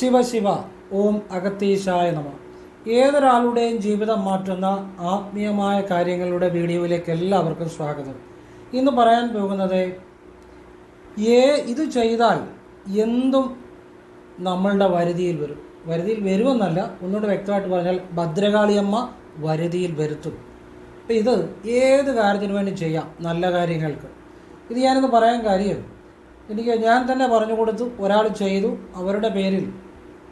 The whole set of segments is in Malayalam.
ശിവശിവ ഓം അഗത്തീശായ നമ. ഏതൊരാളുടെയും ജീവിതം മാറ്റുന്ന ആത്മീയമായ കാര്യങ്ങളുടെ വീഡിയോയിലേക്ക് എല്ലാവർക്കും സ്വാഗതം. ഇന്ന് പറയാൻ പോകുന്നത് ഏ ഇത് ചെയ്താൽ എന്തും നമ്മളുടെ വരുതിയിൽ വരും. വരുതിയിൽ വരുമെന്നല്ല ഒന്നുകൂടെ വ്യക്തമായിട്ട് പറഞ്ഞാൽ ഭദ്രകാളിയമ്മ വരുതിയിൽ വരുത്തും. അപ്പം ഇത് ഏത് കാര്യത്തിന് വേണ്ടി ചെയ്യാം? നല്ല കാര്യങ്ങൾക്ക്. ഇത് ഞാനിന്ന് പറയാൻ കാര്യം എനിക്ക് ഞാൻ തന്നെ പറഞ്ഞു കൊടുത്തു ഒരാൾ ചെയ്തു അവരുടെ പേരിൽ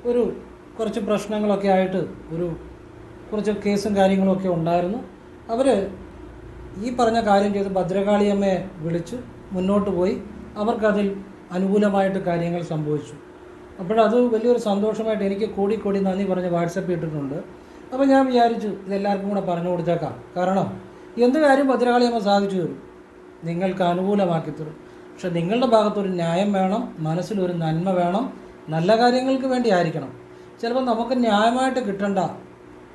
ഒരു കുറച്ച് പ്രശ്നങ്ങളൊക്കെ ആയിട്ട് ഒരു കുറച്ച് കേസും കാര്യങ്ങളൊക്കെ ഉണ്ടായിരുന്നു. അവർ ഈ പറഞ്ഞ കാര്യം ചെയ്ത് ഭദ്രകാളിയമ്മയെ വിളിച്ച് മുന്നോട്ട് പോയി. അവർക്കതിൽ അനുകൂലമായിട്ട് കാര്യങ്ങൾ സംഭവിച്ചു. അപ്പോഴത് വലിയൊരു സന്തോഷമായിട്ട് എനിക്ക് കൂടി കൂടി നന്ദി പറഞ്ഞ് വാട്സപ്പ് ഇട്ടിട്ടുണ്ട്. അപ്പോൾ ഞാൻ വിചാരിച്ചു ഇതെല്ലാവർക്കും കൂടെ പറഞ്ഞു കൊടുത്തേക്കാം. കാരണം എന്ത് കാര്യം ഭദ്രകാളിയമ്മ സാധിച്ചു തരും? നിങ്ങൾക്ക് അനുകൂലമാക്കി തരും. പക്ഷെ നിങ്ങളുടെ ഭാഗത്തൊരു ന്യായം വേണം മനസ്സിലൊരു നന്മ വേണം. നല്ല കാര്യങ്ങൾക്ക് വേണ്ടി ആയിരിക്കണം. ചിലപ്പോൾ നമുക്ക് ന്യായമായിട്ട് കിട്ടണ്ട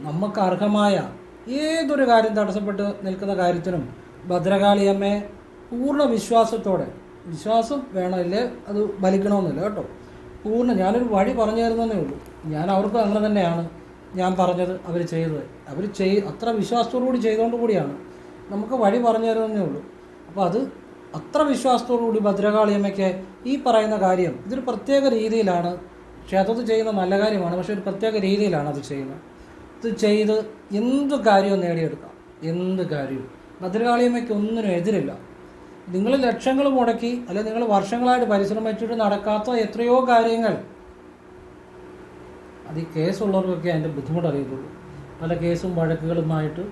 നമുക്ക് അർഹമായ ഏതൊരു കാര്യം തടസ്സപ്പെട്ട് നിൽക്കുന്ന കാര്യത്തിനും ഭദ്രകാളിയമ്മയെ പൂർണ വിശ്വാസത്തോടെ വിശ്വാസം വേണമല്ലേ അത് ബലിക്കണമെന്നില്ല കേട്ടോ. പൂർണ ഞാനൊരു വഴി പറഞ്ഞു തരുന്നതേ ഉള്ളൂ. ഞാൻ അവർക്കും അങ്ങനെ തന്നെയാണ് ഞാൻ പറഞ്ഞത് അവർ ചെയ്തത്. അവർ ചെയ് അത്ര വിശ്വാസത്തോടു കൂടി ചെയ്തുകൊണ്ട് കൂടിയാണ്. നമുക്ക് വഴി പറഞ്ഞു തരുന്നതേ ഉള്ളൂ. അപ്പോൾ അത് അത്ര വിശ്വാസത്തോടു കൂടി ഭദ്രകാളിയമ്മയ്ക്ക് ഈ പറയുന്ന കാര്യം ഇതൊരു പ്രത്യേക രീതിയിലാണ്. ക്ഷേത്രത്തിൽ ചെയ്യുന്ന നല്ല കാര്യമാണ്. പക്ഷെ ഒരു പ്രത്യേക രീതിയിലാണ് അത് ചെയ്യുന്നത്. ഇത് ചെയ്ത് എന്ത് കാര്യവും നേടിയെടുക്കാം. എന്ത് കാര്യവും. ഭദ്രകാളിയമ്മയ്ക്ക് ഒന്നിനും എതിരില്ല. നിങ്ങൾ ലക്ഷങ്ങൾ മുടക്കി അല്ലെങ്കിൽ നിങ്ങൾ വർഷങ്ങളായിട്ട് പരിശ്രമിച്ചിട്ട് നടക്കാത്ത എത്രയോ കാര്യങ്ങൾ. അത് ഈ കേസുള്ളവർക്കൊക്കെ അതിന്റെ ബുദ്ധിമുട്ട് അറിയത്തുള്ളൂ. പല കേസും വഴക്കുകളുമായിട്ട്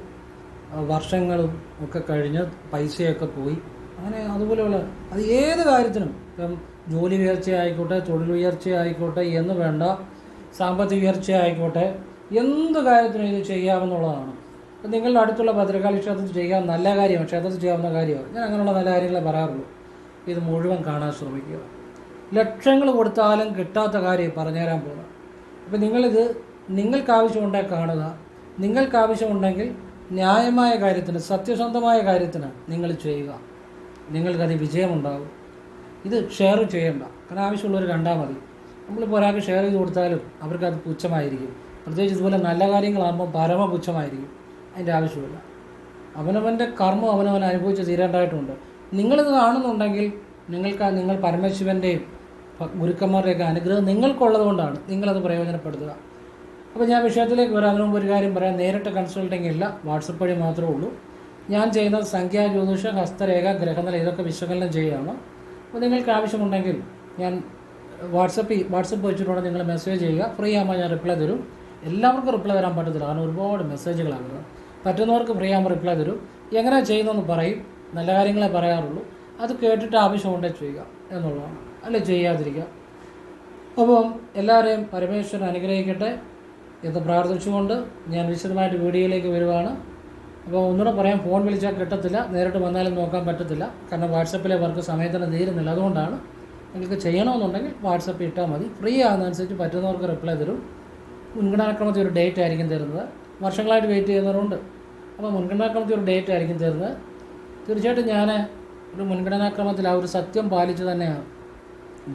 വർഷങ്ങളും ഒക്കെ കഴിഞ്ഞ് പൈസയൊക്കെ പോയി. അങ്ങനെ അതുപോലെയുള്ള അത് ഏത് കാര്യത്തിനും ഇപ്പം ജോലി ഉയർച്ച ആയിക്കോട്ടെ തൊഴിൽ ഉയർച്ച ആയിക്കോട്ടെ എന്ന് വേണ്ട സാമ്പത്തിക ഉയർച്ച ആയിക്കോട്ടെ എന്ത് കാര്യത്തിനും ഇത് ചെയ്യാമെന്നുള്ളതാണ് നിങ്ങളുടെ അടുത്തുള്ള ഭദ്രകാളി ക്ഷേത്രത്തിൽ ചെയ്യാൻ നല്ല കാര്യമാണ് ക്ഷേത്രത്തിൽ ചെയ്യാവുന്ന കാര്യമാണ്. ഞാൻ അങ്ങനെയുള്ള നല്ല കാര്യങ്ങളെ പറയാറുള്ളൂ. ഇത് മുഴുവൻ കാണാൻ ശ്രമിക്കുക. ലക്ഷങ്ങൾ കൊടുത്താലും കിട്ടാത്ത കാര്യം പറഞ്ഞുതരാൻ പോകുക. അപ്പം നിങ്ങളിത് നിങ്ങൾക്ക് ആവശ്യമുണ്ടെങ്കിൽ കാണുക. നിങ്ങൾക്ക് ആവശ്യമുണ്ടെങ്കിൽ ന്യായമായ കാര്യത്തിന് സത്യസന്ധമായ കാര്യത്തിന് നിങ്ങൾ ചെയ്യുക. നിങ്ങൾക്കത് വിജയമുണ്ടാകും. ഇത് ഷെയർ ചെയ്യണ്ട. കാരണം ആവശ്യമുള്ളവർ കണ്ടാൽ മതി. നമ്മളിപ്പോൾ ഒരാൾക്ക് ഷെയർ ചെയ്ത് കൊടുത്താലും അവർക്ക് അത് പുച്ഛമായിരിക്കും. പ്രത്യേകിച്ച് ഇതുപോലെ നല്ല കാര്യങ്ങളാകുമ്പോൾ പരമ പുച്ഛമായിരിക്കും അതിന്റെ ആവശ്യമില്ല. അവനവന്റെ കർമ്മം അവനവൻ അനുഭവിച്ച് തീരേണ്ടതായിട്ടുണ്ട്. നിങ്ങളിത് കാണുന്നുണ്ടെങ്കിൽ നിങ്ങൾക്ക് നിങ്ങൾ പരമശിവന്റെയും ഗുരുക്കന്മാരുടെയൊക്കെ അനുഗ്രഹം നിങ്ങൾക്കുള്ളത് കൊണ്ടാണ് നിങ്ങളത് പ്രയോജനപ്പെടുത്തുക. അപ്പോൾ ഞാൻ വിഷയത്തിലേക്ക് വരാം. അതിനു മുമ്പ് ഒരു കാര്യം പറയാം. നേരിട്ട് കൺസൾട്ടിങ് ഇല്ല. വാട്സപ്പ് വഴി മാത്രമേ ഉള്ളൂ. ഞാൻ ചെയ്യുന്നത് സംഖ്യാ ജ്യോതിഷ ഹസ്തരേഖ ഗ്രഹനില ഇതൊക്കെ വിശകലനം ചെയ്യുകയാണ്. അപ്പോൾ നിങ്ങൾക്ക് ആവശ്യമുണ്ടെങ്കിൽ ഞാൻ വാട്സപ്പ് വാട്സപ്പ് വെച്ചിട്ടുണ്ടെങ്കിൽ നിങ്ങൾ മെസ്സേജ് ചെയ്യുക. ഫ്രീ ആകുമ്പോൾ ഞാൻ റിപ്ലൈ തരും. എല്ലാവർക്കും റിപ്ലൈ തരാൻ പറ്റത്തില്ല. കാരണം ഒരുപാട് മെസ്സേജുകളാണ്. പറ്റുന്നവർക്ക് ഫ്രീ ആകുമ്പോൾ റിപ്ലൈ തരും. എങ്ങനെ ചെയ്യുന്നതെന്ന് പറയും. നല്ല കാര്യങ്ങളെ പറയാറുള്ളൂ. അത് കേട്ടിട്ട് ആവശ്യമുണ്ടെങ്കിൽ ചെയ്യുക എന്നുള്ളതാണ്. അല്ലെ ചെയ്യാതിരിക്കുക. അപ്പം എല്ലാവരെയും പരമേശ്വരൻ അനുഗ്രഹിക്കട്ടെ എന്ന് പ്രാർത്ഥിച്ചുകൊണ്ട് ഞാൻ വിശദമായിട്ട് വീഡിയോയിലേക്ക് വരുവാണ്. അപ്പോൾ ഒന്നുകൂടെ പറയാം ഫോൺ വിളിച്ചാൽ കിട്ടത്തില്ല നേരിട്ട് വന്നാലും നോക്കാൻ പറ്റത്തില്ല. കാരണം വാട്സപ്പിലെ വർക്ക് സമയത്തിന് തീരുന്നില്ല. അതുകൊണ്ടാണ് നിങ്ങൾക്ക് ചെയ്യണമെന്നുണ്ടെങ്കിൽ വാട്സപ്പ് ഇട്ടാൽ മതി. ഫ്രീ ആകുന്നതനുസരിച്ച് പറ്റുന്നവർക്ക് റിപ്ലൈ തരും. മുൻഗണനാക്രമത്തിൽ ഒരു ഡേറ്റ് ആയിരിക്കും തരുന്നത്. വർഷങ്ങളായിട്ട് വെയിറ്റ് ചെയ്യുന്നവരുണ്ട്. അപ്പോൾ മുൻഗണനാക്രമത്തിൽ ഒരു ഡേറ്റ് ആയിരിക്കും തരുന്നത്. തീർച്ചയായിട്ടും ഞാൻ ഒരു മുൻഗണനാക്രമത്തിൽ ആ ഒരു സത്യം പാലിച്ച് തന്നെയാണ്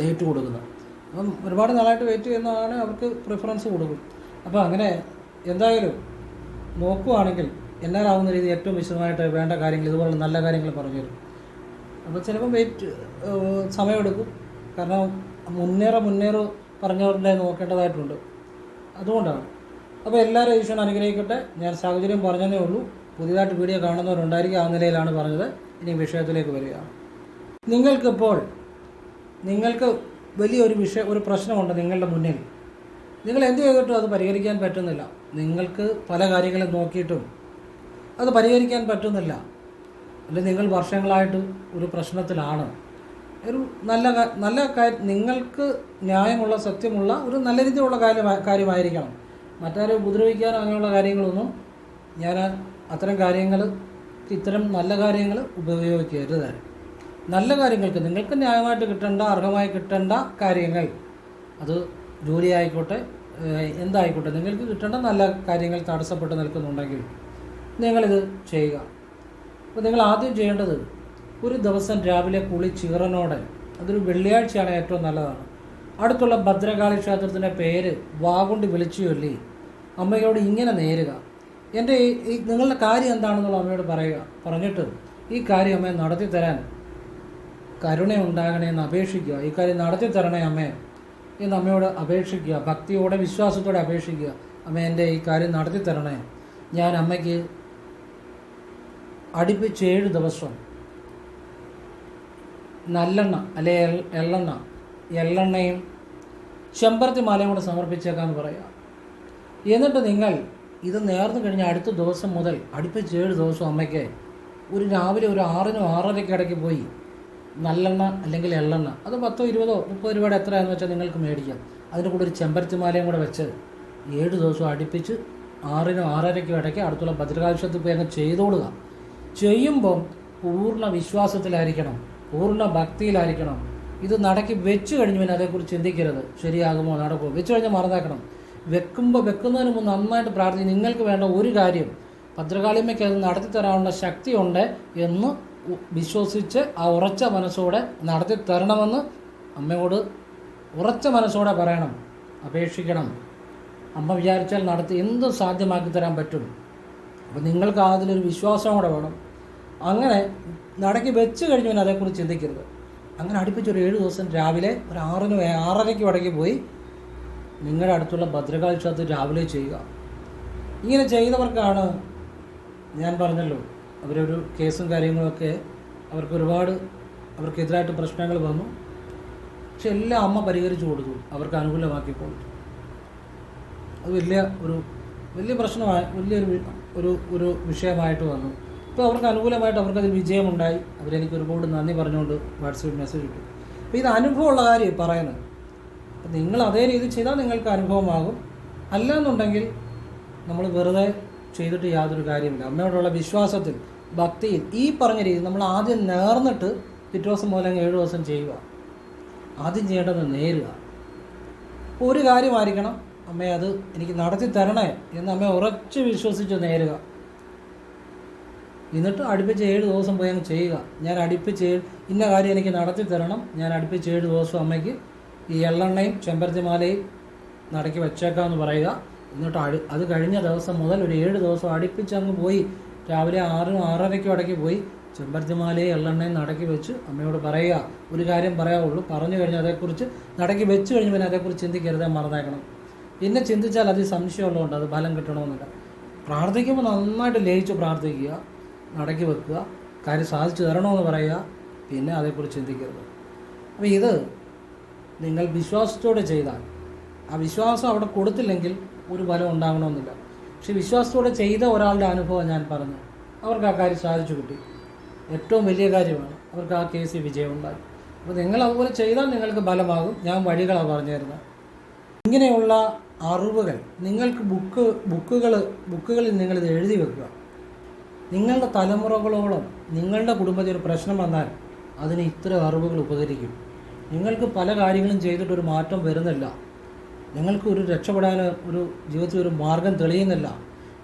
ഡേറ്റ് കൊടുക്കുന്നത്. അപ്പം ഒരുപാട് നാളായിട്ട് വെയിറ്റ് ചെയ്യുന്നതാണ് അവർക്ക് പ്രിഫറൻസ് കൊടുക്കും. അപ്പോൾ അങ്ങനെ എന്തായാലും നോക്കുവാണെങ്കിൽ എന്നാലാവുന്ന രീതിയിൽ ഏറ്റവും വിശദമായിട്ട് വേണ്ട കാര്യങ്ങൾ ഇതുപോലുള്ള നല്ല കാര്യങ്ങൾ പറഞ്ഞു തരും. അപ്പോൾ ചിലപ്പോൾ വെയിറ്റ് സമയമെടുക്കും. കാരണം മുന്നേറെ മുന്നേറ് പറഞ്ഞവരുടെ നോക്കേണ്ടതായിട്ടുണ്ട്. അതുകൊണ്ടാണ്. അപ്പോൾ എല്ലാവരും ഈശ്വരൻ അനുഗ്രഹിക്കട്ടെ. ഞാൻ സാഹചര്യം പറഞ്ഞതേ ഉള്ളൂ. പുതിയതായിട്ട് വീഡിയോ കാണുന്നവരുണ്ടായിരിക്കും ആ നിലയിലാണ് പറഞ്ഞത്. ഇനി വിഷയത്തിലേക്ക് വരികയാണ് നിങ്ങൾക്കിപ്പോൾ നിങ്ങൾക്ക് വലിയൊരു വിഷയ ഒരു പ്രശ്നമുണ്ട് നിങ്ങളുടെ മുന്നിൽ. നിങ്ങൾ എന്ത് ചെയ്തിട്ടും അത് പരിഹരിക്കാൻ പറ്റുന്നില്ല. നിങ്ങൾക്ക് പല കാര്യങ്ങളും നോക്കിയിട്ടും അത് പരിഹരിക്കാൻ പറ്റുന്നില്ല. അല്ലെങ്കിൽ നിങ്ങൾ വർഷങ്ങളായിട്ട് ഒരു പ്രശ്നത്തിലാണ്. ഒരു നല്ല നല്ല കാര്യം നിങ്ങൾക്ക് ന്യായമുള്ള സത്യമുള്ള ഒരു നല്ല രീതിയിലുള്ള കാര്യം കാര്യമായിരിക്കണം. മറ്റാരെ ഉപദ്രവിക്കാനോ അങ്ങനെയുള്ള കാര്യങ്ങളൊന്നും ഞാൻ അത്തരം കാര്യങ്ങൾ ഇത്തരം നല്ല കാര്യങ്ങൾ ഉപയോഗിക്കരുത്. നല്ല കാര്യങ്ങൾക്ക് നിങ്ങൾക്ക് ന്യായമായിട്ട് കിട്ടേണ്ട അർഹമായി കിട്ടേണ്ട കാര്യങ്ങൾ അത് ജോലി ആയിക്കോട്ടെ എന്തായിക്കോട്ടെ നിങ്ങൾക്ക് കിട്ടേണ്ട നല്ല കാര്യങ്ങൾ തടസ്സപ്പെട്ട് നിൽക്കുന്നുണ്ടെങ്കിൽ നിങ്ങളിത് ചെയ്യുക. അപ്പോൾ നിങ്ങൾ ആദ്യം ചെയ്യേണ്ടത് ഒരു ദിവസം രാവിലെ കുളി ചീറനോടെ അതൊരു വെള്ളിയാഴ്ചയാണ് ഏറ്റവും നല്ലതാണ്. അടുത്തുള്ള ഭദ്രകാളി ക്ഷേത്രത്തിന്റെ പേര് വാഗുണ്ടി വിളിച്ചു ചൊല്ലി അമ്മയോട് ഇങ്ങനെ നേരുക. എന്റെ ഈ നിങ്ങളുടെ കാര്യം എന്താണെന്നുള്ള അമ്മയോട് പറയുക. പറഞ്ഞിട്ട് ഈ കാര്യം അമ്മയെ നടത്തി തരാൻ കരുണയുണ്ടാകണേ എന്ന് അപേക്ഷിക്കുക. ഈ കാര്യം നടത്തി തരണേ അമ്മേ എന്ന് അമ്മയോട് അപേക്ഷിക്കുക. ഭക്തിയോടെ വിശ്വാസത്തോടെ അപേക്ഷിക്കുക. അമ്മ എന്റെ ഈ കാര്യം നടത്തി തരണേ. ഞാൻ അമ്മയ്ക്ക് അടുപ്പിച്ച് ഏഴ് ദിവസം. നല്ലെണ്ണ അല്ലെ എള്ളെണ്ണ എള്ളെണ്ണയും ചെമ്പരത്തി മാലയും കൂടെ സമർപ്പിച്ചേക്കാന്ന് പറയാം. എന്നിട്ട് നിങ്ങൾ ഇത് നേർന്നു കഴിഞ്ഞ അടുത്ത ദിവസം മുതൽ അടുപ്പിച്ച് ഏഴ് ദിവസം അമ്മയ്ക്ക് ഒരു രാവിലെ ഒരു ആറിനും ആറരയ്ക്ക് ഇടയ്ക്ക് പോയി നല്ലെണ്ണ അല്ലെങ്കിൽ എള്ളെണ്ണ അത് പത്തോ ഇരുപതോ മുപ്പത് രൂപയുടെ എത്രയാണെന്ന് വെച്ചാൽ നിങ്ങൾക്ക് മേടിക്കാം. അതിന്റെ കൂടെ ഒരു ചെമ്പരത്തി മാലയും കൂടെ വെച്ച് ഏഴ് ദിവസം അടുപ്പിച്ച് ആറിനും ആറരയ്ക്കും ഇടയ്ക്ക് അടുത്തുള്ള ഭദ്രകാവശ്യത്തിൽ പോയി അങ്ങ് ചെയ്തോളുക. ചെയ്യുമ്പം പൂർണ വിശ്വാസത്തിലായിരിക്കണം പൂർണ ഭക്തിയിലായിരിക്കണം. ഇത് നടക്കി വെച്ച് കഴിഞ്ഞു പിന്നെ അതേക്കുറിച്ച് ചിന്തിക്കരുത്. ശരിയാകുമോ നടക്കുമോ? വെച്ച് കഴിഞ്ഞാൽ മറന്നേക്കണം. വെക്കുമ്പോൾ വെക്കുന്നതിന് മുമ്പ് നന്നായിട്ട് പ്രാർത്ഥിക്കും നിങ്ങൾക്ക് വേണ്ട ഒരു കാര്യം ഭദ്രകാളിയമ്മയ്ക്ക് അത് നടത്തി തരാനുള്ള ശക്തിയുണ്ട് എന്ന് വിശ്വസിച്ച് ആ ഉറച്ച മനസ്സോടെ നടത്തി തരണമെന്ന് അമ്മയോട് ഉറച്ച മനസ്സോടെ പറയണം അപേക്ഷിക്കണം. അമ്മ വിചാരിച്ചാൽ നടത്തി എന്തും സാധ്യമാക്കി തരാൻ പറ്റും. അപ്പോൾ നിങ്ങൾക്ക് അതിലൊരു വിശ്വാസം കൂടെ വേണം. അങ്ങനെ നടക്കി വെച്ച് കഴിഞ്ഞു പിന്നെ അതേക്കുറിച്ച് ചിന്തിക്കരുത്. അങ്ങനെ അടുപ്പിച്ച് ഒരു ഏഴ് ദിവസം രാവിലെ ഒരു ആറിന് ആറരയ്ക്ക് വടക്കി പോയി നിങ്ങളുടെ അടുത്തുള്ള ഭദ്രകാളി ക്ഷേത്രത്തിൽ രാവിലെ ചെയ്യുക. ഇങ്ങനെ ചെയ്തവർക്കാണ് ഞാൻ പറഞ്ഞല്ലോ അവരൊരു കേസും കാര്യങ്ങളൊക്കെ അവർക്ക് ഒരുപാട് അവർക്കെതിരായിട്ട് പ്രശ്നങ്ങൾ വന്നു. പക്ഷെ എല്ലാം അമ്മ പരിഹരിച്ചു കൊടുത്തു അവർക്ക് അനുകൂലമാക്കി കൊടുത്തു. അത് വലിയ ഒരു വലിയ പ്രശ്നമായി വലിയൊരു ഒരു ഒരു വിഷയമായിട്ട് വന്നു. ഇപ്പോൾ അവർക്ക് അനുകൂലമായിട്ട് അവർക്ക് അതിൽ വിജയമുണ്ടായി. അവരെനിക്ക് ഒരുപാട് നന്ദി പറഞ്ഞുകൊണ്ട് വാട്സപ്പിൽ മെസ്സേജ് ഇട്ടു. അപ്പോൾ ഇത് അനുഭവമുള്ള കാര്യം പറയുന്നത്. അപ്പം നിങ്ങൾ അതേ രീതി ചെയ്താൽ നിങ്ങൾക്ക് അനുഭവമാകും. അല്ല എന്നുണ്ടെങ്കിൽ നമ്മൾ വെറുതെ ചെയ്തിട്ട് യാതൊരു കാര്യമില്ല. അമ്മയോടുള്ള വിശ്വാസത്തിൽ ഭക്തിയിൽ ഈ പറഞ്ഞ രീതി നമ്മൾ ആദ്യം നേർന്നിട്ട് പിറ്റേ ദിവസം പോലെ ഏഴ് ദിവസം ചെയ്യുക. ആദ്യം ചെയ്യേണ്ടത് നേരുക. ഒരു കാര്യമായിരിക്കണം അമ്മയെ അത് എനിക്ക് നടത്തി തരണേ എന്ന് അമ്മയെ ഉറച്ച് വിശ്വസിച്ച് നേരുക. എന്നിട്ട് അടുപ്പിച്ച് ഏഴ് ദിവസം പോയി അങ്ങ് ചെയ്യുക. ഞാൻ അടുപ്പിച്ച് ഇന്ന കാര്യം എനിക്ക് നടത്തി തരണം. ഞാൻ അടുപ്പിച്ച് ഏഴ് ദിവസം അമ്മയ്ക്ക് ഈ എള്ളെണ്ണയും ചെമ്പരത്തിമാലയും നടക്കി വെച്ചേക്കാമെന്ന് പറയുക. എന്നിട്ട് അടി അത് കഴിഞ്ഞ ദിവസം മുതൽ ഒരു ഏഴ് ദിവസം അടുപ്പിച്ച് അങ്ങ് പോയി. രാവിലെ ആറും ആറരയ്ക്കും ഇടയ്ക്ക് പോയി. ചെമ്പരത്തിമാലയും എള്ളെണ്ണയും നടക്കി വെച്ച് അമ്മയോട് പറയുക. ഒരു കാര്യം പറയാവുള്ളൂ. പറഞ്ഞു കഴിഞ്ഞാൽ അതേക്കുറിച്ച് നടക്കി വെച്ച് കഴിഞ്ഞ് പിന്നെ അതേക്കുറിച്ച് ചിന്തിക്കരുത് മറന്നേക്കണം. പിന്നെ ചിന്തിച്ചാൽ അത് സംശയമുള്ളതുകൊണ്ട് അത് ഫലം കിട്ടണമെന്നില്ല. പ്രാർത്ഥിക്കുമ്പോൾ നന്നായിട്ട് ലയിച്ച് പ്രാർത്ഥിക്കുക. നടക്കി വെക്കുക കാര്യം സാധിച്ചു തരണമെന്ന് പറയുക പിന്നെ അതേക്കുറിച്ച് ചിന്തിക്കരുത്. അപ്പോൾ ഇത് നിങ്ങൾ വിശ്വാസത്തോടെ ചെയ്താൽ ആ വിശ്വാസം അവിടെ കൊടുത്തില്ലെങ്കിൽ ഒരു ഫലം ഉണ്ടാകണമെന്നില്ല. പക്ഷെ വിശ്വാസത്തോടെ ചെയ്ത ഒരാളുടെ അനുഭവം ഞാൻ പറഞ്ഞു അവർക്ക് ആ കാര്യം സാധിച്ചു കിട്ടി. ഏറ്റവും വലിയ കാര്യമാണ് അവർക്ക് ആ കേസിൽ വിജയമുണ്ടായി അപ്പോൾ നിങ്ങൾ അതുപോലെ ചെയ്താൽ നിങ്ങൾക്ക് ഫലമാകും. ഞാൻ വഴികളാണ് പറഞ്ഞു തരുന്നത് ഇങ്ങനെയുള്ള അറിവുകൾ നിങ്ങൾക്ക് ബുക്ക് ബുക്കുകൾ ബുക്കുകളിൽ നിങ്ങളിത് എഴുതി വെക്കുക. നിങ്ങളുടെ തലമുറകളോളം നിങ്ങളുടെ കുടുംബത്തിൽ ഒരു പ്രശ്നം വന്നാൽ അതിന് ഇത്ര അറിവുകൾ ഉപകരിക്കും. നിങ്ങൾക്ക് പല കാര്യങ്ങളും ചെയ്തിട്ട് ഒരു മാറ്റം വരുന്നില്ല. നിങ്ങൾക്ക് ഒരു രക്ഷപ്പെടാൻ ഒരു ജീവിതത്തിൽ ഒരു മാർഗം തെളിയുന്നില്ല.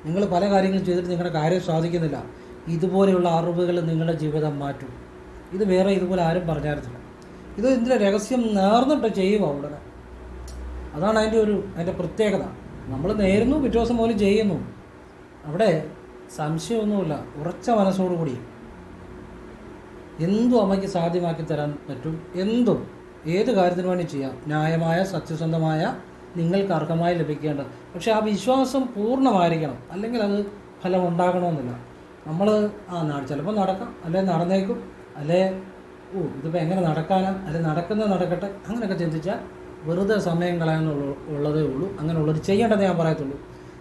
നിങ്ങൾ പല കാര്യങ്ങളും ചെയ്തിട്ട് നിങ്ങളുടെ കാര്യം സാധിക്കുന്നില്ല. ഇതുപോലെയുള്ള അറിവുകൾ നിങ്ങളുടെ ജീവിതം മാറ്റും. ഇത് വേറെ ഇതുപോലെ ആരും പറഞ്ഞായിരുന്നില്ല. ഇത് ഇതിന്റെ രഹസ്യം നേർന്നിട്ട് ചെയ്യുക ഉടനെ. അതാണ് അതിന്റെ ഒരു അതിന്റെ പ്രത്യേകത. നമ്മൾ നേരുന്നു പിറ്റേ ദിവസം പോലും ചെയ്യുന്നു. അവിടെ സംശയമൊന്നുമില്ല. ഉറച്ച മനസ്സോടുകൂടി. എന്തും അമ്മയ്ക്ക് സാധ്യമാക്കി തരാൻ പറ്റും. എന്തും. ഏത് കാര്യത്തിന് വേണ്ടി ചെയ്യാം. ന്യായമായ സത്യസന്ധമായ നിങ്ങൾക്ക് അർഹമായി ലഭിക്കേണ്ടത്. പക്ഷേ ആ വിശ്വാസം പൂർണമായിരിക്കണം. അല്ലെങ്കിൽ അത് ഫലം ഉണ്ടാകണമെന്നില്ല. നമ്മൾ ആ ചിലപ്പോൾ നടക്കാം. അല്ലെ നടന്നേക്കും. അല്ലെ ഓ ഇതിപ്പോൾ എങ്ങനെ നടക്കാനാ? അല്ലെ നടക്കുന്നത് നടക്കട്ടെ? അങ്ങനെയൊക്കെ ചിന്തിച്ചാൽ വെറുതെ സമയം കളയാനുള്ള ഉള്ളതേ ഉള്ളൂ. അങ്ങനെയുള്ളത് ചെയ്യേണ്ടതേ ഞാൻ പറയത്തുള്ളൂ.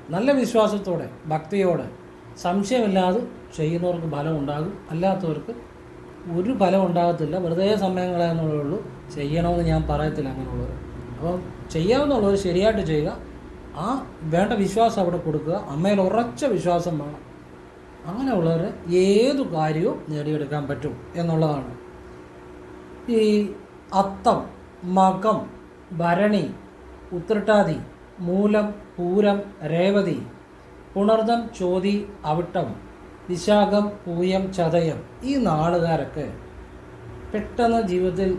നല്ല വിശ്വാസത്തോടെ ഭക്തിയോടെ സംശയമില്ലാതെ ചെയ്യുന്നവർക്ക് ഫലം ഉണ്ടാകും. അല്ലാത്തവർക്ക് ഒരു ഫലം ഉണ്ടാകത്തില്ല. വെറുതെ സമയം ഉള്ളൂ ചെയ്യണമെന്ന് ഞാൻ പറയത്തില്ല അങ്ങനെയുള്ളവർ. അപ്പം ചെയ്യാവുന്നുള്ളവർ ശരിയായിട്ട് ചെയ്യുക. ആ വേണ്ട വിശ്വാസം അവിടെ കൊടുക്കുക. അമ്മയിൽ ഉറച്ച വിശ്വാസം വേണം. അങ്ങനെയുള്ളവർ ഏതു കാര്യവും നേടിയെടുക്കാൻ പറ്റും എന്നുള്ളതാണ്. ഈ അത്തം മകം ഭരണി ഉത്രട്ടാതി മൂലം പൂരം രേവതി പുണർദം ചോതി അവിട്ടം നിശാഖം പൂയം ചതയം ഈ നാളുകാരൊക്കെ പെട്ടെന്ന് ജീവിതത്തിൽ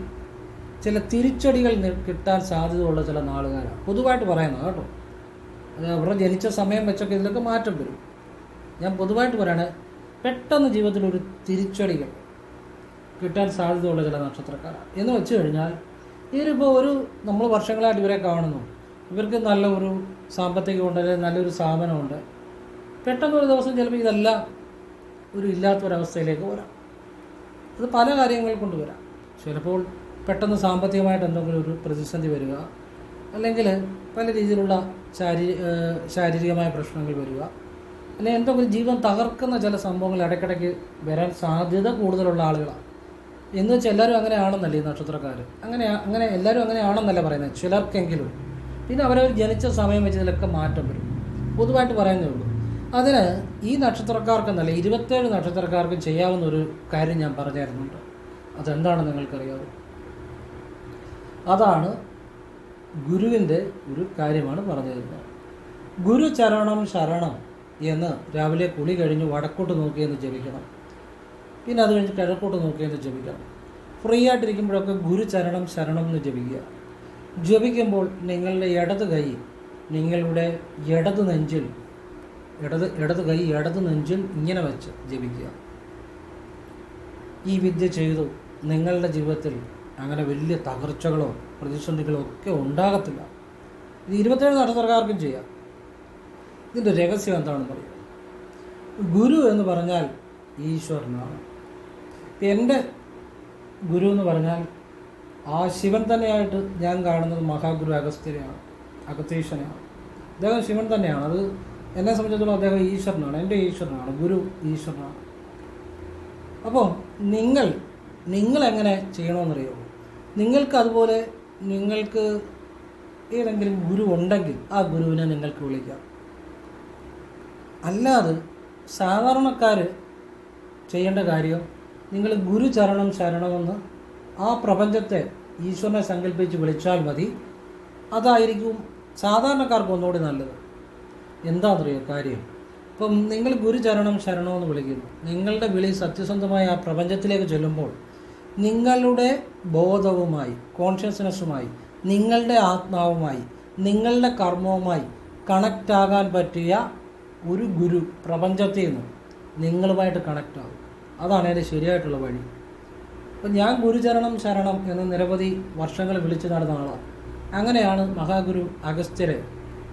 ചില തിരിച്ചടികൾ കിട്ടാൻ സാധ്യതയുള്ള ചില നാളുകാരാണ്. പൊതുവായിട്ട് പറയുന്നത് കേട്ടോ. അത് അവരുടെ ജനിച്ച സമയം വെച്ചൊക്കെ ഇതിലൊക്കെ മാറ്റം വരും. ഞാൻ പൊതുവായിട്ട് പറയണേ പെട്ടെന്ന് ജീവിതത്തിൽ ഒരു തിരിച്ചടികൾ കിട്ടാൻ സാധ്യതയുള്ള ചില നക്ഷത്രക്കാരാണ്. എന്ന് വെച്ച് കഴിഞ്ഞാൽ ഇവരിപ്പോൾ ഒരു നമ്മൾ വർഷങ്ങളായിട്ട് ഇവരെ കാണുന്നു. ഇവർക്ക് നല്ല ഒരു സാമ്പത്തികമുണ്ട് അല്ലെങ്കിൽ നല്ലൊരു സ്ഥാപനമുണ്ട്. പെട്ടെന്ന് ഒരു ദിവസം ചിലപ്പോൾ ഇതല്ല ഒരു ഇല്ലാത്തൊരവസ്ഥയിലേക്ക് വരാം. അത് പല കാര്യങ്ങൾ കൊണ്ട് വരാം. ചിലപ്പോൾ പെട്ടെന്ന് സാമ്പത്തികമായിട്ട് എന്തെങ്കിലും ഒരു പ്രതിസന്ധി വരിക അല്ലെങ്കിൽ പല രീതിയിലുള്ള ശാരീ ശാരീരികമായ പ്രശ്നങ്ങൾ വരിക അല്ലെങ്കിൽ എന്തെങ്കിലും ജീവൻ തകർക്കുന്ന ചില സംഭവങ്ങൾ ഇടയ്ക്കിടയ്ക്ക് വരാൻ സാധ്യത കൂടുതലുള്ള ആളുകളാണ്. എന്ന് വെച്ചാൽ എല്ലാവരും അങ്ങനെയാണെന്നല്ല ഈ നക്ഷത്രക്കാർ. അങ്ങനെ അങ്ങനെ എല്ലാവരും അങ്ങനെയാണെന്നല്ല പറയുന്നത്. ചിലർക്കെങ്കിലും. പിന്നെ അവരവർ ജനിച്ച സമയം വെച്ച് ഇതിലൊക്കെ മാറ്റം വരും. പൊതുവായിട്ട് പറയുന്നേ ഉള്ളൂ. അതിന് ഈ നക്ഷത്രക്കാർക്കെന്നല്ല ഇരുപത്തേഴ് നക്ഷത്രക്കാർക്കും ചെയ്യാവുന്ന ഒരു കാര്യം ഞാൻ പറഞ്ഞു അതെന്താണെന്ന് നിങ്ങൾക്കറിയാതെ അതാണ് ഗുരുവിന്റെ ഒരു കാര്യമാണ് പറഞ്ഞു തരുന്നത് ഗുരു ചരണം ശരണം എന്ന് രാവിലെ കുളി കഴിഞ്ഞ് വടക്കോട്ട് നോക്കിയെന്ന് ജപിക്കണം. പിന്നെ അത് കഴിഞ്ഞ് കിഴക്കോട്ട് നോക്കിയെന്ന് ജപിക്കണം. ഫ്രീ ആയിട്ടിരിക്കുമ്പോഴൊക്കെ ഗുരു ചരണം ശരണം എന്ന് ജപിക്കുക. ജപിക്കുമ്പോൾ നിങ്ങളുടെ ഇടത് കൈ നിങ്ങളുടെ ഇടത് നെഞ്ചിൽ ഇടത് ഇടത് കൈ ഇടത് നെഞ്ചിൽ ഇങ്ങനെ വെച്ച് ജപിക്കുക. ഈ വിദ്യ ചെയ്തു നിങ്ങളുടെ ജീവിതത്തിൽ അങ്ങനെ വലിയ തകർച്ചകളോ പ്രതിസന്ധികളോ ഒക്കെ ഉണ്ടാകത്തില്ല. ഇത് ഇരുപത്തേഴ് നക്ഷത്രക്കാർക്കും ചെയ്യാം. ഇതിന്റെ രഹസ്യം എന്താണെന്ന് പറയുക. ഗുരു എന്ന് പറഞ്ഞാൽ ഈശ്വരനാണ്. എന്റെ ഗുരു എന്ന് പറഞ്ഞാൽ ആ ശിവൻ തന്നെയായിട്ട് ഞാൻ കാണുന്നത് മഹാഗുരു അഗസ്ത്യനെയാണ് അഗസ്തീശ്വനെയാണ് അദ്ദേഹം ശിവൻ തന്നെയാണ്. അത് എന്നെ സംബന്ധിച്ചിടത്തോളം അദ്ദേഹം ഈശ്വരനാണ് എന്റെ ഈശ്വരനാണ് ഗുരു ഈശ്വരനാണ്. അപ്പോൾ നിങ്ങൾ നിങ്ങൾ എങ്ങനെ ചെയ്യണമെന്നറിയോ നിങ്ങൾക്ക് അതുപോലെ നിങ്ങൾക്ക് ഏതെങ്കിലും ഗുരു ഉണ്ടെങ്കിൽ ആ ഗുരുവിനെ നിങ്ങൾക്ക് വിളിക്കാം. അല്ലാതെ സാധാരണക്കാർ ചെയ്യേണ്ട കാര്യം നിങ്ങൾ ഗുരു ചരണം ശരണമെന്ന് ആ പ്രപഞ്ചത്തെ ഈശ്വരനെ സങ്കല്പിച്ച് വിളിച്ചാൽ മതി. അതായിരിക്കും സാധാരണക്കാർക്ക് ഒന്നുകൂടി നല്ലത്. എന്താണെന്നറിയോ കാര്യം? ഇപ്പം നിങ്ങൾ ഗുരുചരണം ശരണമെന്ന് വിളിക്കുന്നു. നിങ്ങളുടെ വിളി സത്യസന്ധമായ ആ പ്രപഞ്ചത്തിലേക്ക് ചെല്ലുമ്പോൾ നിങ്ങളുടെ ബോധവുമായി കോൺഷ്യസ്നെസ്സുമായി നിങ്ങളുടെ ആത്മാവുമായി നിങ്ങളുടെ കർമ്മവുമായി കണക്റ്റ് ആകാൻ പറ്റിയ ഒരു ഗുരു പ്രപഞ്ചത്തിൽ നിന്ന് നിങ്ങളുമായിട്ട് കണക്റ്റ് ആകും അതാണ് എന്റെ ശരിയായിട്ടുള്ള വഴി. അപ്പം ഞാൻ ഗുരുചരണം ശരണം എന്ന് നിരവധി വർഷങ്ങൾ വിളിച്ചു നടന്ന ആളാണ്. അങ്ങനെയാണ് മഹാഗുരു അഗസ്ത്യരെ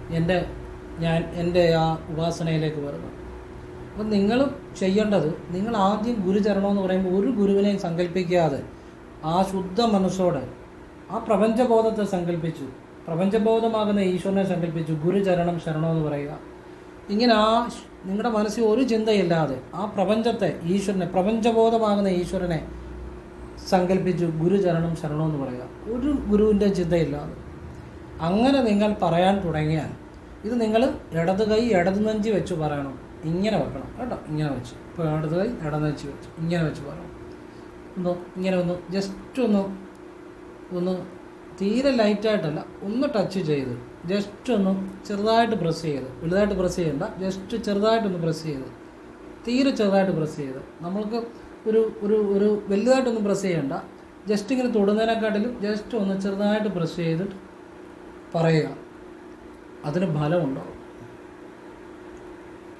എന്റെ ഞാൻ എന്റെ ആ ഉപാസനയിലേക്ക് വരുന്നു. അപ്പം നിങ്ങൾ ചെയ്യേണ്ടത് നിങ്ങൾ ആദ്യം ഗുരുചരണം എന്ന് പറയുമ്പോൾ ഒരു ഗുരുവിനെയും സങ്കല്പിക്കാതെ ആ ശുദ്ധ മനസ്സോടെ ആ പ്രപഞ്ചബോധത്തെ സങ്കല്പിച്ചു പ്രപഞ്ചബോധമാകുന്ന ഈശ്വരനെ സങ്കല്പിച്ചു ഗുരുചരണം ശരണം എന്ന് പറയുക. ഇങ്ങനെ ആ നിങ്ങളുടെ മനസ്സിൽ ഒരു ചിന്തയില്ലാതെ ആ പ്രപഞ്ചത്തെ ഈശ്വരനെ പ്രപഞ്ചബോധമാകുന്ന ഈശ്വരനെ സങ്കല്പിച്ചു ഗുരുചരണം ശരണം എന്ന് പറയുക. ഒരു ഗുരുവിന്റെ ചിന്തയില്ലാതെ. അങ്ങനെ നിങ്ങൾ പറയാൻ തുടങ്ങിയാൽ ഇത് നിങ്ങൾ ഇടത് കൈ ഇടത് നെഞ്ച് വെച്ച് പറയണം. ഇങ്ങനെ വെക്കണം കേട്ടോ. ഇങ്ങനെ വെച്ച്. ഇപ്പോൾ ഇടത് കൈ ഇടത് നെഞ്ച് വെച്ച്. ഇങ്ങനെ വെച്ച് പറയണം. ഒന്ന് ഇങ്ങനെ ഒന്ന് ജസ്റ്റ് ഒന്ന് ഒന്ന് തീരെ ലൈറ്റായിട്ടല്ല ഒന്ന് ടച്ച് ചെയ്ത്. ജസ്റ്റ് ഒന്ന് ചെറുതായിട്ട് പ്രസ് ചെയ്ത്. വലുതായിട്ട് പ്രസ് ചെയ്യണ്ട. ജസ്റ്റ് ചെറുതായിട്ടൊന്ന് പ്രസ് ചെയ്ത്. തീരെ ചെറുതായിട്ട് പ്രസ് ചെയ്ത്. നമ്മൾക്ക് ഒരു ഒരു ഒരു വലുതായിട്ടൊന്നും പ്രസ് ചെയ്യണ്ട. ജസ്റ്റ് ഇങ്ങനെ തൊടുന്നതിനെക്കാട്ടിലും ജസ്റ്റ് ഒന്ന് ചെറുതായിട്ട് പ്രസ് ചെയ്തിട്ട് പറയുക. അതിന് ഫലമുണ്ടാവും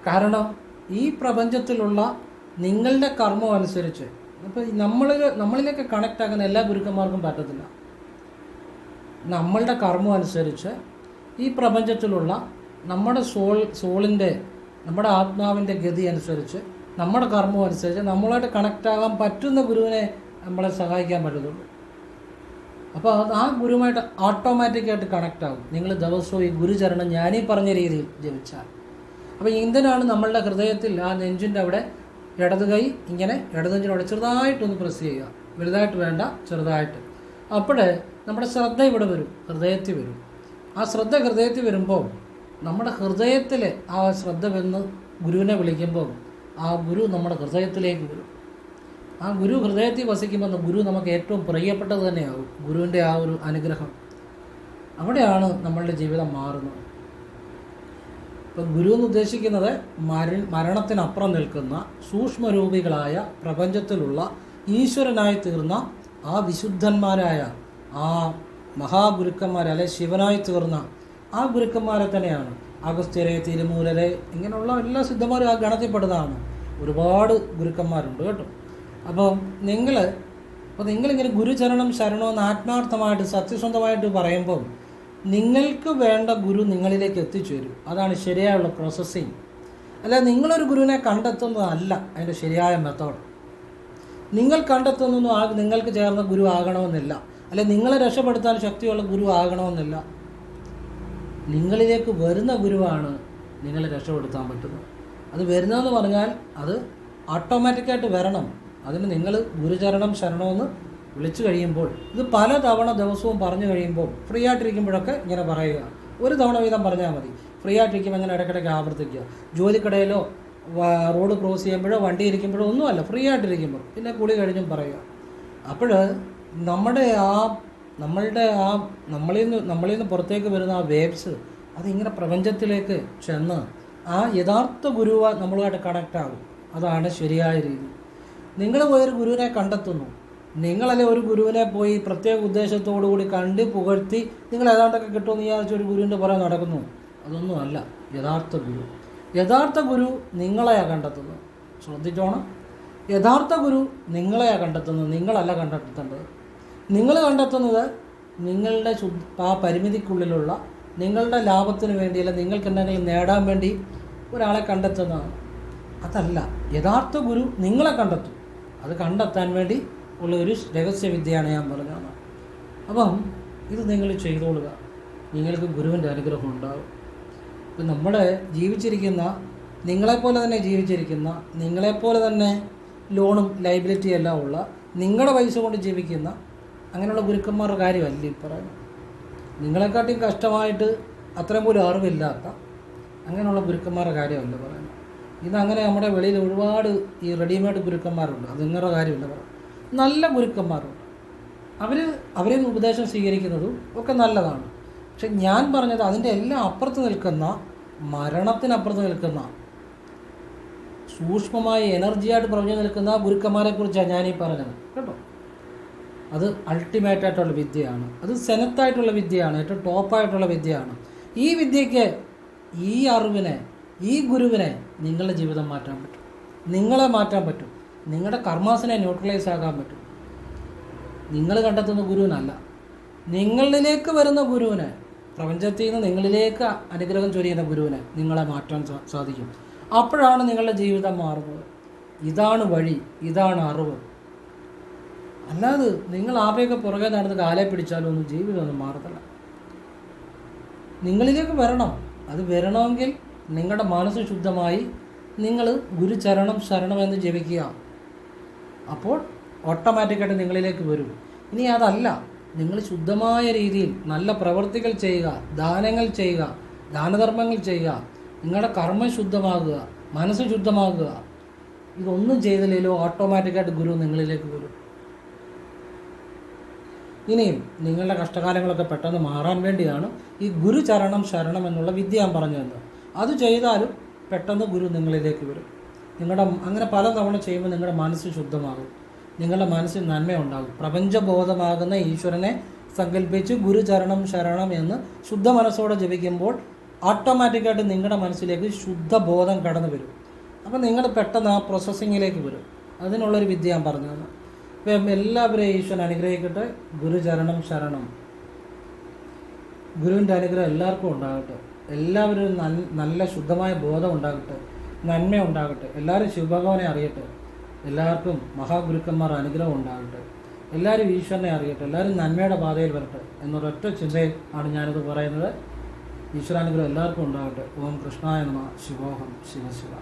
കാരണം ഈ പ്രപഞ്ചത്തിലുള്ള നിങ്ങളുടെ കർമ്മം അനുസരിച്ച് ഇപ്പോൾ നമ്മളിൽ നമ്മളിലേക്ക് കണക്ട് ആകുന്ന എല്ലാ ഗുരുക്കന്മാർക്കും പറ്റത്തില്ല. നമ്മളുടെ കർമ്മം അനുസരിച്ച് ഈ പ്രപഞ്ചത്തിലുള്ള നമ്മുടെ സോൾ സോളിന്റെ നമ്മുടെ ആത്മാവിന്റെ ഗതി അനുസരിച്ച് നമ്മുടെ കർമ്മം അനുസരിച്ച് നമ്മളായിട്ട് കണക്റ്റ് ആകാൻ പറ്റുന്ന ഗുരുവിനെ നമ്മളെ സഹായിക്കാൻ പറ്റത്തുള്ളൂ. അപ്പോൾ അത് ആ ഗുരുവുമായിട്ട് ഓട്ടോമാറ്റിക്കായിട്ട് കണക്റ്റ് ആകും നിങ്ങൾ ദിവസവും ഈ ഗുരുചരണം ഞാനീ പറഞ്ഞ രീതിയിൽ ജപിച്ചാൽ. അപ്പോൾ ഇന്ധനാണ് നമ്മളുടെ ഹൃദയത്തിൽ ആ നെഞ്ചിന്റെ അവിടെ ഇടത് കൈ ഇങ്ങനെ ഇടത് നെഞ്ചിനോട് ചെറുതായിട്ടൊന്ന് പ്രസ് ചെയ്യുക. വലുതായിട്ട് വേണ്ട ചെറുതായിട്ട്. അപ്പോഴേ നമ്മുടെ ശ്രദ്ധ ഇവിടെ വരും ഹൃദയത്തിൽ വരും. ആ ശ്രദ്ധ ഹൃദയത്തിൽ വരുമ്പോൾ നമ്മുടെ ഹൃദയത്തിലെ ആ ശ്രദ്ധ വന്ന് ഗുരുവിനെ വിളിക്കുമ്പോൾ ആ ഗുരു നമ്മുടെ ഹൃദയത്തിലേക്ക് വരും. ആ ഗുരു ഹൃദയത്തിൽ വസിക്കുമ്പോൾ ഗുരു നമുക്ക് ഏറ്റവും പ്രിയപ്പെട്ടത് തന്നെയാകും. ഗുരുവിന്റെ ആ ഒരു അനുഗ്രഹം. അവിടെയാണ് നമ്മളുടെ ജീവിതം മാറുന്നത്. ഇപ്പം ഗുരു എന്ന് ഉദ്ദേശിക്കുന്നത് മര മരണത്തിനപ്പുറം നിൽക്കുന്ന സൂക്ഷ്മരൂപികളായ പ്രപഞ്ചത്തിലുള്ള ഈശ്വരനായി തീർന്ന ആ വിശുദ്ധന്മാരായ ആ മഹാഗുരുക്കന്മാർ അല്ലെ ശിവനായി തീർന്ന ആ ഗുരുക്കന്മാരെ തന്നെയാണ്. അഗസ്ത്യരെ തിരുമൂലരെ ഇങ്ങനെയുള്ള എല്ലാ സിദ്ധന്മാരും ആ ഗണത്തിൽപ്പെടുന്നതാണ് ഒരുപാട് ഗുരുക്കന്മാരുണ്ട് കേട്ടോ. അപ്പോൾ നിങ്ങൾ അപ്പോൾ നിങ്ങളിങ്ങനെ ഗുരുചരണം ശരണമെന്ന് ആത്മാർത്ഥമായിട്ട് സത്യസന്ധമായിട്ട് പറയുമ്പോൾ നിങ്ങൾക്ക് വേണ്ട ഗുരു നിങ്ങളിലേക്ക് എത്തിച്ചു വരും അതാണ് ശരിയായുള്ള പ്രോസസ്സിങ് അല്ല നിങ്ങളൊരു ഗുരുവിനെ കണ്ടെത്തുന്നതല്ല അതിന്റെ ശരിയായ മെത്തേഡ് നിങ്ങൾ കണ്ടെത്തുന്നൊന്നും ആ നിങ്ങൾക്ക് ചേർന്ന ഗുരു ആകണമെന്നില്ല. അല്ലെ നിങ്ങളെ രക്ഷപ്പെടുത്താൻ ശക്തിയുള്ള ഗുരു ആകണമെന്നില്ല. നിങ്ങളിലേക്ക് വരുന്ന ഗുരുവാണ് നിങ്ങളെ രക്ഷപ്പെടുത്താൻ പറ്റുന്നത്. അത് വരുന്നതെന്ന് പറഞ്ഞാൽ അത് ഓട്ടോമാറ്റിക്കായിട്ട് വരണം. അതിന് നിങ്ങൾ ഗുരുചരണം ശരണമെന്ന് വിളിച്ചു കഴിയുമ്പോൾ ഇത് പല തവണ ദിവസവും പറഞ്ഞു കഴിയുമ്പോൾ ഫ്രീ ആയിട്ടിരിക്കുമ്പോഴൊക്കെ ഇങ്ങനെ പറയുക. ഒരു തവണ വീതം പറഞ്ഞാൽ മതി. ഫ്രീ ആയിട്ടിരിക്കുമ്പോൾ അങ്ങനെ ഇടയ്ക്കിടയ്ക്ക് ആവർത്തിക്കുക? ജോലിക്കടയിലോ റോഡ് ക്രോസ് ചെയ്യുമ്പോഴോ വണ്ടി ഇരിക്കുമ്പോഴോ ഒന്നുമല്ല ഫ്രീ ആയിട്ടിരിക്കുമ്പോൾ പിന്നെ കുളി കഴിഞ്ഞും പറയുക. അപ്പോൾ നമ്മുടെ ആ നമ്മളുടെ ആ നമ്മളിൽ നിന്ന് നമ്മളിൽ നിന്ന് പുറത്തേക്ക് വരുന്ന ആ വേവ്സ് അതിങ്ങനെ പ്രപഞ്ചത്തിലേക്ക് ചെന്ന് ആ യഥാർത്ഥ ഗുരുവ നമ്മളുമായിട്ട് കണക്റ്റ് ആകും. അതാണ് ശരിയായ രീതി. നിങ്ങൾ പോയൊരു ഗുരുവിനെ കണ്ടെത്തുന്നു. നിങ്ങളല്ലേ ഒരു ഗുരുവിനെ പോയി പ്രത്യേക ഉദ്ദേശത്തോടു കൂടി കണ്ട് പുകഴ്ത്തി നിങ്ങൾ ഏതാണ്ടൊക്കെ കിട്ടുമെന്ന് വിചാരിച്ച ഒരു ഗുരുവിന്റെ പുറകെ നടക്കുന്നു. അതൊന്നും അല്ല. യഥാർത്ഥ ഗുരു. യഥാർത്ഥ ഗുരു നിങ്ങളെയാണ് കണ്ടെത്തുന്നത്. ശ്രദ്ധിച്ചോണം. യഥാർത്ഥ ഗുരു നിങ്ങളെയാണ് കണ്ടെത്തുന്നത്. നിങ്ങളല്ല കണ്ടെത്തേണ്ടത്. നിങ്ങൾ കണ്ടെത്തുന്നത് നിങ്ങളുടെ ശുദ്ധ ആ പരിമിതിക്കുള്ളിലുള്ള നിങ്ങളുടെ ലാഭത്തിന് വേണ്ടി അല്ലെങ്കിൽ നിങ്ങൾക്ക് എന്തെങ്കിലും നേടാൻ വേണ്ടി ഒരാളെ കണ്ടെത്തുന്നതാണ്. അതല്ല. യഥാർത്ഥ ഗുരു നിങ്ങളെ കണ്ടെത്തും. അത് കണ്ടെത്താൻ വേണ്ടി ഉള്ള ഒരു രഹസ്യവിദ്യയാണ് ഞാൻ പറഞ്ഞത്. അപ്പം ഇത് നിങ്ങൾ ചെയ്തോളുക. നിങ്ങൾക്ക് ഗുരുവിന്റെ അനുഗ്രഹം ഉണ്ടാകും ഇപ്പം നമ്മുടെ ജീവിച്ചിരിക്കുന്ന നിങ്ങളെപ്പോലെ തന്നെ ജീവിച്ചിരിക്കുന്ന നിങ്ങളെപ്പോലെ തന്നെ ലോണും ലൈബിലിറ്റിയും എല്ലാം ഉള്ള നിങ്ങളുടെ പൈസ കൊണ്ട് ജീവിക്കുന്ന അങ്ങനെയുള്ള ഗുരുക്കന്മാരുടെ കാര്യമല്ല ഈ പറയുന്നത്. നിങ്ങളെക്കാട്ടിയും കഷ്ടമായിട്ട് അത്രയും പോലും അറിവില്ലാത്ത അങ്ങനെയുള്ള ഗുരുക്കന്മാരുടെ കാര്യമല്ല പറയുന്നത്. ഇന്നങ്ങനെ നമ്മുടെ വെളിയിൽ ഒരുപാട് ഈ റെഡിമെയ്ഡ് ഗുരുക്കന്മാരുണ്ട്. അത് നിങ്ങളുടെ കാര്യമില്ല നല്ല ഗുരുക്കന്മാരുണ്ട്. അവർ അവരിൽ നിന്ന് ഉപദേശം സ്വീകരിക്കുന്നതും ഒക്കെ നല്ലതാണ്. പക്ഷെ ഞാൻ പറഞ്ഞത് അതിന്റെ എല്ലാം അപ്പുറത്ത് നിൽക്കുന്ന മരണത്തിനപ്പുറത്ത് നിൽക്കുന്ന സൂക്ഷ്മമായ എനർജിയായിട്ട് പറഞ്ഞു നിൽക്കുന്ന ഗുരുക്കന്മാരെ കുറിച്ചാണ് ഞാനീ പറഞ്ഞത്. കേട്ടോ? അത് അൾട്ടിമേറ്റ് ആയിട്ടുള്ള വിദ്യയാണ്. അത് സെനത്തായിട്ടുള്ള വിദ്യയാണ്. ഏറ്റവും ടോപ്പായിട്ടുള്ള വിദ്യയാണ്. ഈ വിദ്യയ്ക്ക് ഈ അറിവിനെ ഈ ഗുരുവിനെ നിങ്ങളുടെ ജീവിതം മാറ്റാൻ പറ്റും. നിങ്ങളെ മാറ്റാൻ പറ്റും. നിങ്ങളുടെ കർമാസിനെ ന്യൂട്രലൈസ് ആക്കാൻ പറ്റും. നിങ്ങൾ കണ്ടെത്തുന്ന ഗുരുവിനല്ല. നിങ്ങളിലേക്ക് വരുന്ന ഗുരുവിനെ പ്രപഞ്ചത്തിൽ നിന്ന് നിങ്ങളിലേക്ക് അനുഗ്രഹം ചൊരിയുന്ന ഗുരുവിനെ നിങ്ങളെ മാറ്റാൻ സാധിക്കും. അപ്പോഴാണ് നിങ്ങളുടെ ജീവിതം മാറുന്നത്. ഇതാണ് വഴി ഇതാണ് അറിവ്. അല്ലാതെ നിങ്ങൾ ആരുടെയൊക്കെ പുറകെ നടന്ന് കാലെ പിടിച്ചാലും ഒന്നും ജീവിതമൊന്നും മാറത്തില്ല. നിങ്ങളിലേക്ക് വരണം. അത് വരണമെങ്കിൽ നിങ്ങളുടെ മനസ്സ് ശുദ്ധമായി നിങ്ങൾ ഗുരുചരണം ശരണം എന്ന് ജപിക്കുക. അപ്പോൾ ഓട്ടോമാറ്റിക്കായിട്ട് നിങ്ങളിലേക്ക് വരും. ഇനി അതല്ല. നിങ്ങൾ ശുദ്ധമായ രീതിയിൽ നല്ല പ്രവൃത്തികൾ ചെയ്യുക ദാനങ്ങൾ ചെയ്യുക ദാനധർമ്മങ്ങൾ ചെയ്യുക നിങ്ങളുടെ കർമ്മം ശുദ്ധമാകുക മനസ്സ് ശുദ്ധമാകുക. ഇതൊന്നും ചെയ്തില്ലെങ്കിലും ഓട്ടോമാറ്റിക്കായിട്ട് ഗുരു നിങ്ങളിലേക്ക് വരും. ഇനിയും നിങ്ങളുടെ കഷ്ടകാലങ്ങളൊക്കെ പെട്ടെന്ന് മാറാൻ വേണ്ടിയാണ് ഈ ഗുരുചരണം ശരണം എന്നുള്ള വിദ്യ ഞാൻ പറഞ്ഞു തന്നത്. അത് ചെയ്താലും പെട്ടെന്ന് ഗുരു നിങ്ങളിലേക്ക് വരും. നിങ്ങളുടെ അങ്ങനെ പല തവണ ചെയ്യുമ്പോൾ നിങ്ങളുടെ മനസ്സ് ശുദ്ധമാകും. നിങ്ങളുടെ മനസ്സിൽ നന്മയുണ്ടാകും. പ്രപഞ്ചബോധമാകുന്ന ഈശ്വരനെ സങ്കല്പിച്ച് ഗുരുചരണം ശരണം എന്ന് ശുദ്ധ മനസ്സോടെ ജപിക്കുമ്പോൾ ഓട്ടോമാറ്റിക്കായിട്ട് നിങ്ങളുടെ മനസ്സിലേക്ക് ശുദ്ധബോധം കടന്നു വരും. അപ്പം നിങ്ങൾ പെട്ടെന്ന് ആ പ്രോസസ്സിങ്ങിലേക്ക് വരും. അതിനുള്ളൊരു വിദ്യ ഞാൻ പറഞ്ഞു തന്നു ഇപ്പം എല്ലാവരെയും ഈശ്വരൻ അനുഗ്രഹിക്കട്ടെ. ഗുരുചരണം ശരണം. ഗുരുവിന്റെ അനുഗ്രഹം എല്ലാവർക്കും ഉണ്ടാകട്ടെ. എല്ലാവരും നല്ല ശുദ്ധമായ ബോധം ഉണ്ടാകട്ടെ നന്മ ഉണ്ടാകട്ടെ എല്ലാവരും ശിവഭഗവാനെ അറിയട്ടെ എല്ലാവർക്കും മഹാഗുരുക്കന്മാർ അനുഗ്രഹം ഉണ്ടാകട്ടെ എല്ലാവരും ഈശ്വരനെ അറിയട്ടെ എല്ലാവരും നന്മയുടെ പാതയിൽ വരട്ടെ എന്നൊരൊറ്റ ചിന്തയിൽ ആണ് ഞാനിത് പറയുന്നത്. ഈശ്വരാനുഗ്രഹം എല്ലാവർക്കും ഉണ്ടാകട്ടെ. ഓം കൃഷ്ണായ നമ. ശിവോഹം. ശിവശിവ.